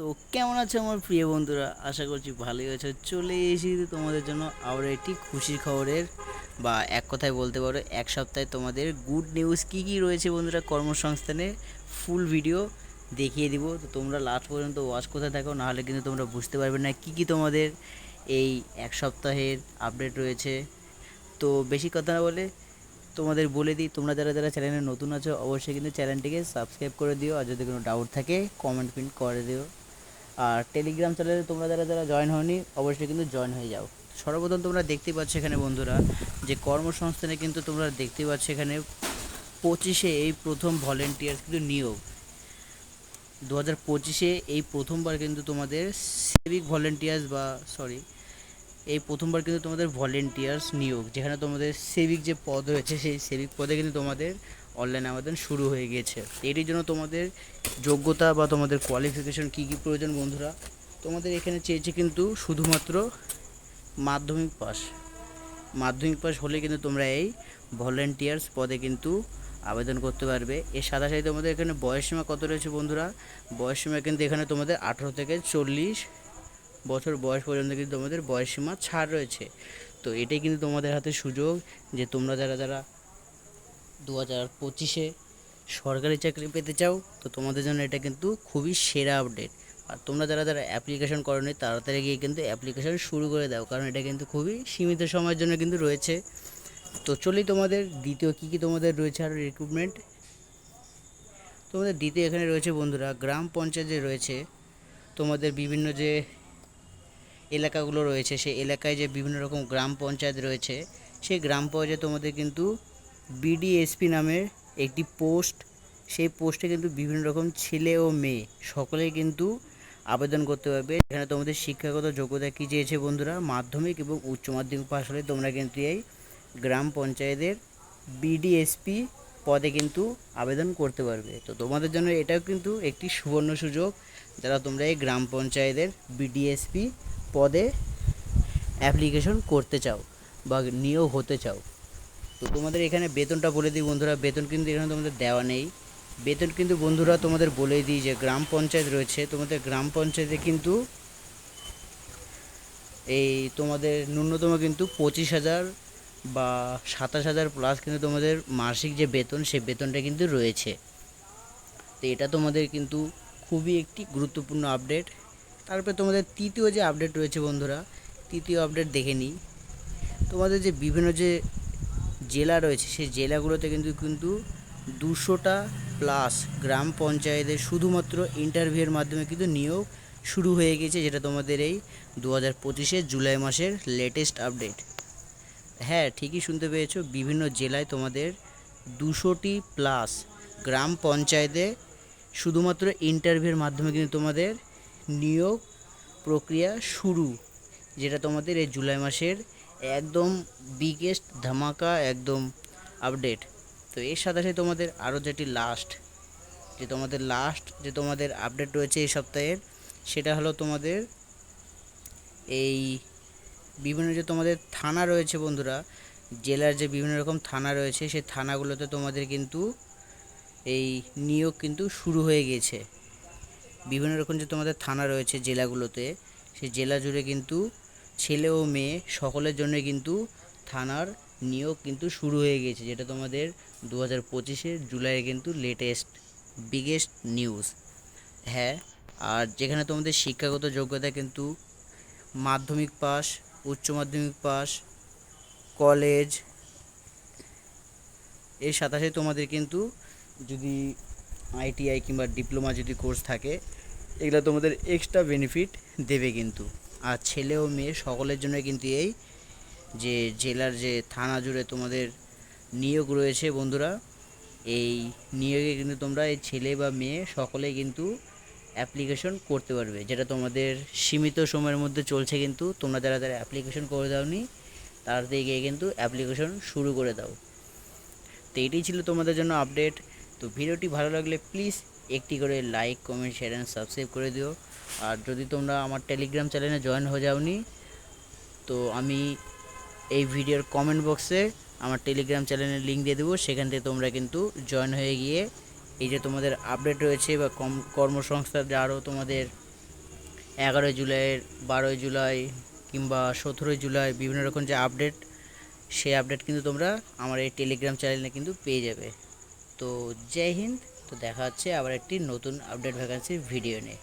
তো কেমন আছে আমার প্রিয় বন্ধুরা? আশা করছি ভালোই আছে। চলে এসেছি তোমাদের জন্য আবার একটি খুশির খবরের বা এক কথায় বলতে পারো, এক সপ্তাহে তোমাদের গুড নিউজ কি কি রয়েছে বন্ধুরা কর্মসংস্থানে? ফুল ভিডিও দেখিয়ে দিব। তো তোমরা লাস্ট পর্যন্ত ওয়াচ কোথায় থাকো নাহলে কিন্তু তোমরা বুঝতে পারবে না কি কি তোমাদের এই এক সপ্তাহের আপডেট রয়েছে। তো বেশি কথা না বলে তোমাদের বলে দিই, তোমরা যারা যারা চ্যানেলে নতুন আছো, অবশ্যই কিন্তু চ্যানেলটিকে সাবস্ক্রাইব করে দিও। আর যদি কোনো ডাউট থাকে কমেন্ট প্রিন্ট করে দিও। আর টেলিগ্রাম চ্যানেলে তোমরা যারা যারা জয়েন হওনি অবশ্যই কিন্তু জয়েন হয়ে যাও। সর্বপ্রথম তোমরা দেখতে পাচ্ছ এখানে বন্ধুরা, যে কর্মসংস্থানে কিন্তু তোমরা দেখতে পাচ্ছ এখানে পঁচিশে এই প্রথম ভলেন্টিয়ার কিন্তু নিয়োগ। দু হাজার পঁচিশে এই প্রথমবার কিন্তু তোমাদের সিভিক ভলেন্টিয়ার্স বা সরি এই প্রথমবার কিন্তু তোমাদের ভলেন্টিয়ার্স নিয়োগ, যেখানে তোমাদের সেভিক যে পদ রয়েছে, সেই সেভিক পদে কিন্তু তোমাদের অনলাইন আবেদন শুরু হয়ে গিয়েছে এটির জন্য তোমাদের যোগ্যতা বা তোমাদের কোয়ালিফিকেশন কী কী প্রয়োজন বন্ধুরা? তোমাদের এখানে চেয়েছে কিন্তু শুধুমাত্র মাধ্যমিক পাস মাধ্যমিক পাস হলে কিন্তু তোমরা এই ভলেন্টিয়ার্স পদে কিন্তু আবেদন করতে পারবে। এর সাথে সাথে তোমাদের এখানে বয়সসীমা কত রয়েছে বন্ধুরা? বয়সসীমা কিন্তু এখানে তোমাদের আঠেরো থেকে চল্লিশ বছর বয়স পর্যন্ত কিন্তু তোমাদের বয়সসীমা ছাড় রয়েছে। তো এটাই কিন্তু তোমাদের হাতে সুযোগ যে তোমরা যারা যারা দু হাজার পঁচিশে সরকারি চাকরি পেতে চাও, তো তোমাদের জন্য এটা কিন্তু খুবই সেরা আপডেট আর তোমরা যারা যারা অ্যাপ্লিকেশন করোনি, তাড়াতাড়ি গিয়ে কিন্তু অ্যাপ্লিকেশন শুরু করে দাও, কারণ এটা কিন্তু খুবই সীমিত সময়ের জন্য কিন্তু রয়েছে। তো চলি তোমাদের, দ্বিতীয় কী কী তোমাদের রয়েছে আর রিক্রুটমেন্ট তোমাদের দ্বিতীয় এখানে রয়েছে বন্ধুরা, গ্রাম পঞ্চায়েত রয়েছে। তোমাদের বিভিন্ন যে এলাকাগুলো রয়েছে, সেই এলাকায় যে বিভিন্ন রকম গ্রাম পঞ্চায়েত রয়েছে, সেই গ্রাম পঞ্চায়েত তোমাদের কিন্তু বিডিএসপি নামের একটি পোস্ট। সেই পোস্টে কিন্তু বিভিন্ন রকম ছেলে ও মেয়ে সকলেই কিন্তু আবেদন করতে পারবে। এখানে তোমাদের শিক্ষাগত যোগ্যতা কী চেয়েছে বন্ধুরা? মাধ্যমিক এবং উচ্চ মাধ্যমিক পাশ হলে তোমরা কিন্তু এই গ্রাম পঞ্চায়েতের বিডিএসপি পদে কিন্তু আবেদন করতে পারবে। তো তোমাদের জন্য এটাও কিন্তু একটি সুবর্ণ সুযোগ যারা তোমরা এই গ্রাম পঞ্চায়েতের বিডিএসপি পদে অ্যাপ্লিকেশন করতে চাও বা নিয়োগ হতে চাও। তো তোমাদের এখানে বেতনটা বলে দিই বন্ধুরা, বেতন কিন্তু এখানে তোমাদের দেওয়া নেই। বেতন কিন্তু বন্ধুরা তোমাদের বলে দিই যে গ্রাম পঞ্চায়েত রয়েছে, তোমাদের গ্রাম পঞ্চায়েতে কিন্তু এই তোমাদের ন্যূনতম কিন্তু পঁচিশ হাজার বা সাতাশ হাজার প্লাস কিন্তু তোমাদের মাসিক যে বেতন সেই বেতনটা কিন্তু রয়েছে। তো এটা তোমাদের কিন্তু খুবই একটি গুরুত্বপূর্ণ আপডেট তারপরে তোমাদের তৃতীয় যে আপডেট রয়েছে বন্ধুরা, তৃতীয় আপডেট দেখে নিই। তোমাদের যে বিভিন্ন যে জেলা রয়েছে, সেই জেলাগুলোতে কিন্তু কিন্তু দুশোটা প্লাস গ্রাম পঞ্চায়েতে শুধুমাত্র ইন্টারভিউয়ের মাধ্যমে কিন্তু নিয়োগ শুরু হয়ে গেছে, যেটা তোমাদের এই দু হাজার পঁচিশের জুলাই মাসের লেটেস্ট আপডেট হ্যাঁ ঠিকই শুনতে পেয়েছ, বিভিন্ন জেলায় তোমাদের দুশোটি প্লাস গ্রাম পঞ্চায়েতে শুধুমাত্র ইন্টারভিউয়ের মাধ্যমে কিন্তু তোমাদের নিয়োগ প্রক্রিয়া শুরু, যেটা তোমাদের এই জুলাই মাসের একদম বিগেস্ট ধামাকা, একদম আপডেট তো এর সাথে সাথে তোমাদের আরও যেটি লাস্ট যে তোমাদের লাস্ট যে তোমাদের আপডেট রয়েছে এই সপ্তাহের সেটা হলো তোমাদের এই বিভিন্ন যে তোমাদের থানা রয়েছে বন্ধুরা, জেলার যে বিভিন্ন রকম থানা রয়েছে, সেই থানাগুলোতে তোমাদের কিন্তু এই নিয়োগ কিন্তু শুরু হয়ে গিয়েছে। বিভিন্ন রকম যে তোমাদের থানা রয়েছে জেলাগুলোতে, সেই জেলা জুড়ে কিন্তু ছেলে ও মেয়ে, সকলের জন্য কিন্তু থানার নিয়োগ কিন্তু শুরু হয়ে গিয়েছে যেটা তোমাদের দু হাজার পঁচিশের জুলাইয়ে কিন্তু লেটেস্ট বিগেস্ট নিউজ হ্যাঁ আর যেখানে তোমাদের শিক্ষাগত যোগ্যতা কিন্তু মাধ্যমিক পাস উচ্চ মাধ্যমিক পাস কলেজের সাথে সাথে তোমাদের কিন্তু যদি আইটিআই কিংবা ডিপ্লোমা যদি কোর্স থাকে, এগুলো তোমাদের এক্সট্রা বেনিফিট দেবে কিন্তু। আর ছেলে ও মেয়ে সকলের জন্য কিন্তু এই যে জেলার যে থানা জুড়ে তোমাদের নিয়োগ রয়েছে বন্ধুরা, এই নিয়োগে কিন্তু তোমরা এই ছেলে বা মেয়ে সকলেই কিন্তু অ্যাপ্লিকেশন করতে পারবে, যেটা তোমাদের সীমিত সময়ের মধ্যে চলছে কিন্তু তোমরা যারা যারা অ্যাপ্লিকেশন করে দাওনি তাড়াতাড়ি গিয়ে কিন্তু অ্যাপ্লিকেশন শুরু করে দাও। তো এটাই ছিল তোমাদের জন্য আপডেট তো ভিডিওটি ভালো লাগলে প্লিজ একটি করে like comment share and subscribe করে দিও। আর যদি তোমরা আমার টেলিগ্রাম চ্যানেলে জয়েন হয়ে যাওনি, তো আমি এই ভিডিওর কমেন্ট বক্সে আমার টেলিগ্রাম চ্যানেলের লিঙ্ক দিয়ে দেবো। সেখান থেকে তোমরা কিন্তু জয়েন হয়ে গিয়ে এই যে তোমাদের আপডেট রয়েছে বা কম কর্মসংস্থার যে আরও তোমাদের এগারোই জুলাইয়ের বারোই জুলাই কিংবা সতেরোই জুলাই বিভিন্ন রকম যে আপডেট সেই আপডেট কিন্তু তোমরা আমার এই টেলিগ্রাম চ্যানেলে কিন্তু পেয়ে যাবে। তো জয় হিন্দ তো দেখা হচ্ছে আবার একটি নতুন আপডেট ভ্যাকান্সির ভিডিও নিয়ে।